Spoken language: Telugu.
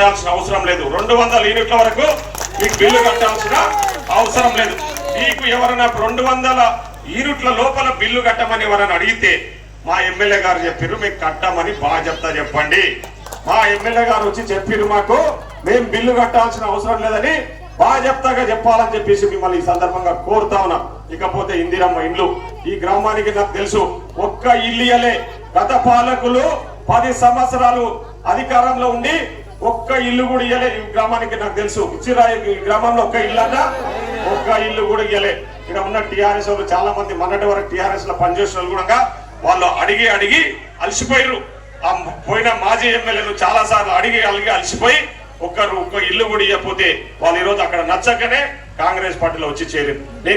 కట్టాల్సిన అవసరం లేదు. రెండు వందల యూనిట్ల వరకు మీకు బిల్లు కట్టాల్సిన అవసరం లేదు. మీకు ఎవరైనా రెండు వందల యూనిట్ల లోపల బిల్లు కట్టమని ఎవరైనా అడిగితే మా ఎమ్మెల్యే గారు చెప్పారు మీకు కట్టమని బాగా చెప్తా చెప్పండి. మా ఎమ్మెల్యే గారు వచ్చి చెప్పారు మాకు మేము బిల్లు కట్టాల్సిన అవసరం లేదని బాగా చెప్తాగా చెప్పాలని చెప్పేసి మిమ్మల్ని ఈ సందర్భంగా కోరుతా ఉన్నా. ఇకపోతే ఇందిరమ్మ ఇండ్లు ఈ గ్రామానికి నాకు తెలుసు ఒక్క ఇల్లు గత పాలకులు పది సంవత్సరాలు అధికారంలో ఉండి ఒక్క ఇల్లు కూడా ఇయ్యలే ఈ గ్రామానికి నాకు తెలుసు. ఇచ్చిరా ఈ గ్రామంలో ఒక్క ఇల్లు అన్నా ఒక్క ఇల్లు కూడా ఇయ్యలే. ఇక్కడ ఉన్న టిఆర్ఎస్ వాళ్ళు చాలా మంది మొన్నటి వరకు టిఆర్ఎస్లో పనిచేసిన వాళ్ళు కూడా వాళ్ళు అడిగి అడిగి అలసిపోయారు ఆ పోయిన మాజీ ఎమ్మెల్యేలు చాలా సార్లు అడిగి అడిగి అలసిపోయి ఒక్కరు ఒక్క ఇల్లు కూడా ఇవ్వకపోతే వాళ్ళు ఈరోజు అక్కడ నచ్చకనే కాంగ్రెస్ పార్టీలో వచ్చి చేరింది